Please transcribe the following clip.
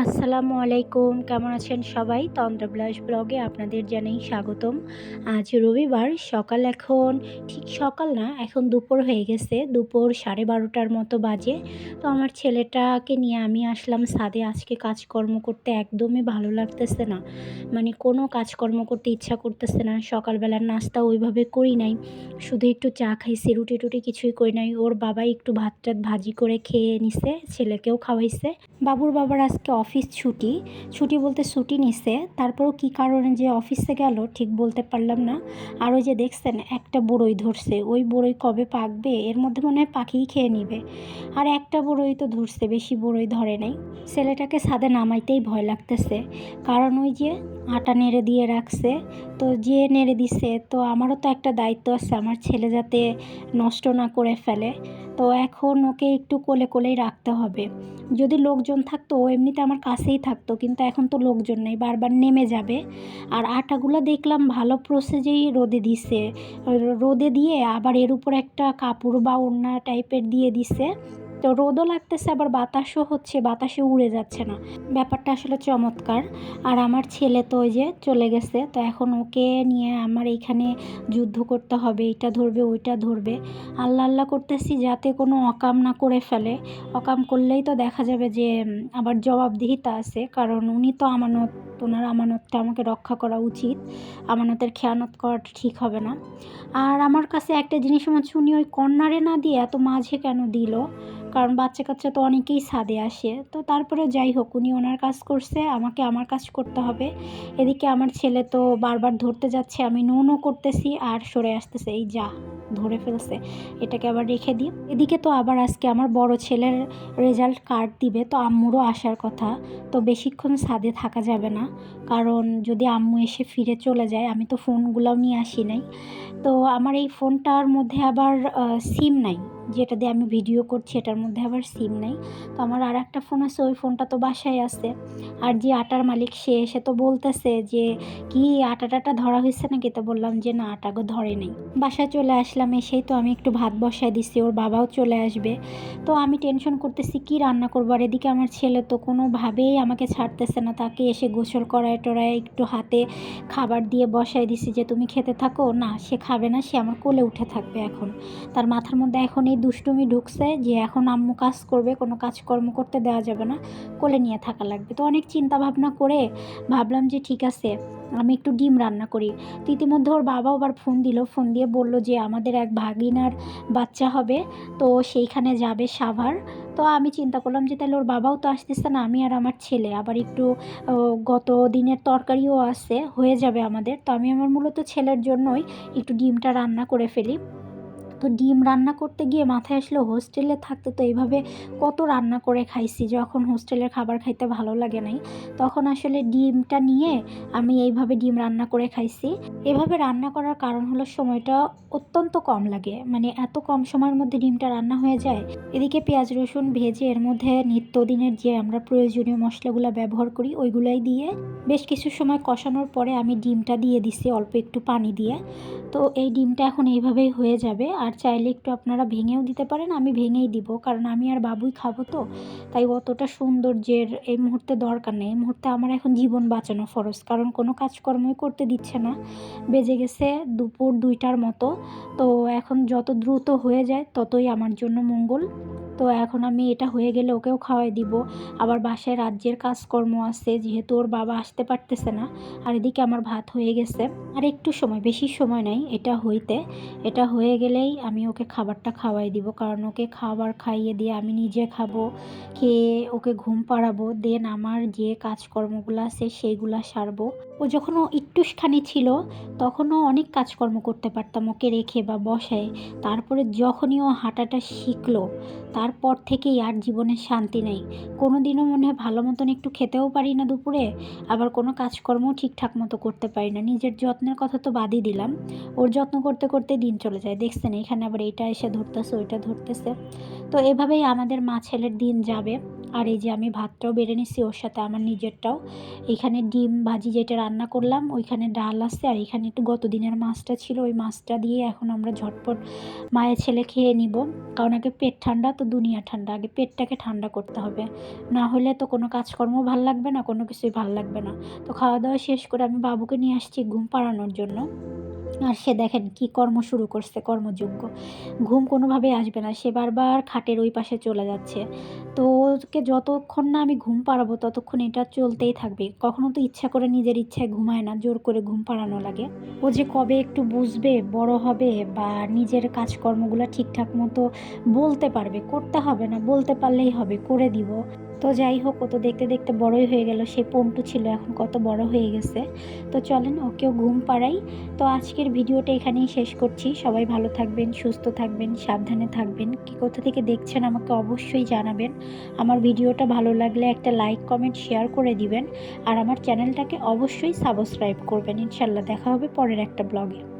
আসসালামু আলাইকুম, কেমন আছেন সবাই? তন্দ্রাবিলাস ব্লগে আপনাদের জানাই স্বাগতম। আজ রবিবার, সকাল এখন, ঠিক সকাল না, এখন দুপুর হয়ে গেছে, দুপুর সাড়ে বারোটার মতো বাজে। তো আমার ছেলেটাকে নিয়ে আমি আসলাম সাদে আজকে কাজকর্ম করতে একদমই ভালো লাগতেছে না। মানে কোনো কাজকর্ম করতে ইচ্ছা করতেছে না, সকালবেলার নাস্তা ওইভাবে করি নাই। শুধু একটু চা খাইছি, রুটি টুটি কিছুই করি নাই। ওর বাবাই একটু ভাত টাত ভাজি করে খেয়ে নিছে, ছেলেকেও খাওয়াইছে। বাবুর বাবার আজকে অফিস ছুটি। ছুটি বলতে ছুটি নিছে। তারপরও কী কারণে যে অফিসে গেল ঠিক বলতে পারলাম না। আর ওই যে দেখছেন, একটা বড়ই ধরছে। ওই বড়ই কবে পাকবে? এর মধ্যে মনে হয় পাখিই খেয়ে নিবে। আর একটা বড়ই তো ধরছে, বেশি বড়ই ধরে নাই। ছেলেটাকে ছাদে নামাইতেই ভয় লাগতেছে। কারণ ওই যে আটা নেড়ে দিয়ে রাখছে। তো যে নেড়ে দিছে, তো আমারও তো একটা দায়িত্ব আছে আমার ছেলে যাতে নষ্ট না করে ফেলে। তো এখন ওকে একটু কোলে কোলেই রাখতে হবে। যদি লোকজন থাকতো এমনিতে আমার কাছেই থাকতো, কিন্তু এখন তো লোকজন নেই, বারবার নেমে যাবে। আর আটাগুলো দেখলাম ভালো প্রসেসেই রোদে দিছে। রোদে দিয়ে আবার এর উপর একটা কাপড় বা ওড়না টাইপের দিয়ে দিছে। তো রোদও লাগতেছে, আবার বাতাসও হচ্ছে, বাতাসে উড়ে যাচ্ছে না। ব্যাপারটা আসলে চমৎকার। আর আমার ছেলে তো ওই যে চলে গেছে, তো এখন ওকে নিয়ে আমার এইখানে যুদ্ধ করতে হবে এটা ধরবে, ওইটা ধরবে। আল্লাহ আল্লাহ করতেছি যাতে কোনো অকাম না করে ফেলে। অকাম করলেই তো দেখা যাবে যে আবার জবাবদিহিতা আছে, কারণ উনি তো আমানত, ওনার আমানতটা আমাকে রক্ষা করা উচিত। আমানতের খেয়ানত করাটা ঠিক হবে না। আর আমার কাছে একটা জিনিস আমার উনি ওই কর্নারে না দিয়ে এত মাঝে কেন দিল? কারণ বাচ্চা কাচ্চা তো অনেকেই ছাদে আসে। তো তারপরে যাই হোক, উনি ওনার কাজ করছে, আমাকে আমার কাজ করতে হবে। এদিকে আমার ছেলে তো বারবার ধরতে যাচ্ছে, আমি নুনও করতেছি আর সরে আসতেছে, এই যা, ধরে ফেলছে, এটাকে আবার রেখে দিই। এদিকে তো আবার আজকে আমার বড় ছেলের রেজাল্ট কার্ড দিবে, তো আম্মুরও আসার কথা। তো বেশিক্ষণ ছাদে থাকা যাবে না, কারণ যদি আম্মু এসে ফিরে চলে যায়, আমি তো ফোনগুলোও নিয়ে আসি নাই। তো আমার এই ফোনটার মধ্যে আবার সিম নাই। যেটা দিয়ে আমি ভিডিও করছি, এটার মধ্যে আবার সিম নাই। তো আমার আর একটা ফোন আছে, ওই ফোনটা তো বাসায় আছে। আর যে আটার মালিক, সে এসে তো বলতেছে যে, কি আটা টাটা ধরা হয়েছে নাকি? তো বললাম যে, না আটাগো ধরে নেই। বাসায় চলে আসলাম, এসেই তো আমি একটু ভাত বসায় দিছি, ওর বাবাও চলে আসবে। তো আমি টেনশন করতেছি, কি রান্না করব? আর এদিকে আমার ছেলে তো কোনোভাবেই আমাকে ছাড়তেছে না, তাকে এসে গোসল করায় টরায় একটু হাতে খাবার দিয়ে বসায় দিছি যে, তুমি খেতে থাকো? না, সে খাবে না, সে আমার কোলে উঠে থাকবে এখন। তার মাথার মধ্যে এখন এই দুষ্টুমি ঢুকছে যে এখন আম্মু কাজ করবে, কোনো কাজকর্ম করতে দেওয়া যাবে না, কোলে নিয়ে থাকা লাগবে। তো অনেক চিন্তা ভাবনা করে ভাবলাম যে ঠিক আছে, আমি একটু ডিম রান্না করি। তো ইতিমধ্যে ওর বাবাও আবার ফোন দিল, ফোন দিয়ে বলল যে আমাদের এক ভাগিনার বাচ্চা হবে, তো সেইখানে যাবে সাভার। তো আমি চিন্তা করলাম যে তাহলে ওর বাবাও তো আসতেছে না, আমি আর আমার ছেলে। আবার একটু গত দিনের তরকারিও আছে, হয়ে যাবে আমাদের। তো আমি আমার মূলত ছেলের জন্যই একটু ডিমটা রান্না করে ফেলি। তো ডিম রান্না করতে গিয়ে মাথায় আসলো হোস্টেলে থাকতে তো এইভাবে কত রান্না করে খাইছি, যখন হোস্টেলের খাবার খাইতে ভালো লাগে নাই, তখন আসলে ডিমটা নিয়ে আমি এইভাবে ডিম রান্না করে খাইছি। এভাবে রান্না করার কারণ হলো সময়টা অত্যন্ত কম লাগে মানে এত কম সময়ের মধ্যে ডিমটা রান্না হয়ে যায়। এদিকে পেঁয়াজ, রসুন ভেজে এর মধ্যে নিত্যদিনের যে আমরা প্রয়োজনীয় মশলাগুলো ব্যবহার করি, ওইগুলাই দিয়ে বেশ কিছু সময় কষানোর পরে আমি ডিমটা দিয়ে দিছি অল্প একটু পানি দিয়ে। তো এই ডিমটা এখন এইভাবেই হয়ে যাবে, আর চাইলে একটু আপনারা ভেঙেও দিতে পারেন, আমি ভেঙেই দিব। কারণ আমি আর বাবুই খাব তো। তাই অতটা সৌন্দর্যের এই মুহূর্তে দরকার নেই। এই মুহূর্তে আমার এখন জীবন বাঁচানো ফরজ। কারণ কোনো কাজকর্মই করতে দিচ্ছে না। বেজে গেছে দুপুর দুইটার মতো। তো এখন যত দ্রুত হয়ে যায় ততই আমার জন্য মঙ্গল। তো এখন আমি এটা হয়ে গেলে ওকেও খাওয়াই দিব। আবার বাসায় রাজ্যের কাজকর্ম আছে, যেহেতু ওর বাবা আসতে পারতেছে না। আর এদিকে আমার ভাত হয়ে গেছে। আর একটু সময়, বেশি সময় নাই এটা হইতে। এটা হয়ে গেলেই আমি ওকে খাবারটা খাওয়াই দিব। কারণ ওকে খাবার খাইয়ে দিয়ে আমি নিজে খাব। খেয়ে ওকে ঘুম পাড়াবো, দেন আমার যে কাজকর্মগুলো আছে সেইগুলো সারবো। ও যখন ও একটুখানি ছিল তখনও অনেক কাজকর্ম করতে পারতাম ওকে রেখে বা বসায়। তারপরে যখনই ও হাঁটাটা শিখলো, তারপর থেকেই আর জীবনে শান্তি নেই। কোনো দিনও মনে হয় ভালো মতন একটু খেতেও পারি না দুপুরে, আবার কোনো কাজকর্মও ঠিকঠাক মতো করতে পারি না। নিজের যত্নের কথা তো বাদই দিলাম। ওর যত্ন করতে করতে দিন চলে যায়। দেখছেন, এখানে আবার এইটা এসে ধরতেছে, ওইটা ধরতেছে। তো এভাবেই আমাদের মা ছেলের দিন যাবে। আর এই যে আমি ভাতটাও বেড়ে নিচ্ছি ওর সাথে আমার নিজেরটাও। এখানে ডিম ভাজি যেটা রান্না করলাম, ওইখানে ডাল আছে। আর এখানে একটু গত দিনের মাছটা ছিল, ওই মাছটা দিয়ে এখন আমরা ঝটপট মায়ের ছেলে খেয়ে নিব। কারণ আগে পেট ঠান্ডা, তো দুনিয়া ঠান্ডা। আগে পেটটাকে ঠান্ডা করতে হবে। না হলে তো কোনো কাজকর্ম ভালো লাগবে না, কোনো কিছুই ভালো লাগবে না। তো খাওয়া দাওয়া শেষ করে আমি বাবুকে নিয়ে আসছি ঘুম পাড়ানোর জন্য। আর সে দেখেন কি কর্ম শুরু করছে কর্মযোগ্য ঘুম কোনোভাবেই আসবে না, সে বারবার খাটের ওই পাশে চলে যাচ্ছে। তো ওকে যতক্ষণ না আমি ঘুম পাড়াবো, ততক্ষণ এটা চলতেই থাকবে। কখনো তো ইচ্ছা করে নিজের ইচ্ছায় ঘুমায় না, জোর করে ঘুম পাড়ানো লাগে। ও যে কবে একটু বুঝবে, বড় হবে বা নিজের কাজকর্মগুলো ঠিকঠাক মতো বলতে পারবে, করতে হবে না, বলতে পারলেই হবে, করে দিব। তো যাই হোক, ও তো দেখতে দেখতে বড়ই হয়ে গেল। সে পন্টু ছিল, এখন কত বড় হয়ে গেছে। তো চলেন, ওকেও ঘুম পাড়াই। তো আজকের ভিডিওটা এখানেই শেষ করছি। সবাই ভালো থাকবেন, সুস্থ থাকবেন, সাবধানে থাকবেন। কি কোথা থেকে দেখছেন আমাকে অবশ্যই জানাবেন। আমার ভিডিওটা ভালো লাগলে একটা লাইক কমেন্ট শেয়ার করে দিবেন। আর আমার চ্যানেলটাকে অবশ্যই সাবস্ক্রাইব করবেন। ইনশাল্লাহ দেখা হবে পরের একটা ব্লগে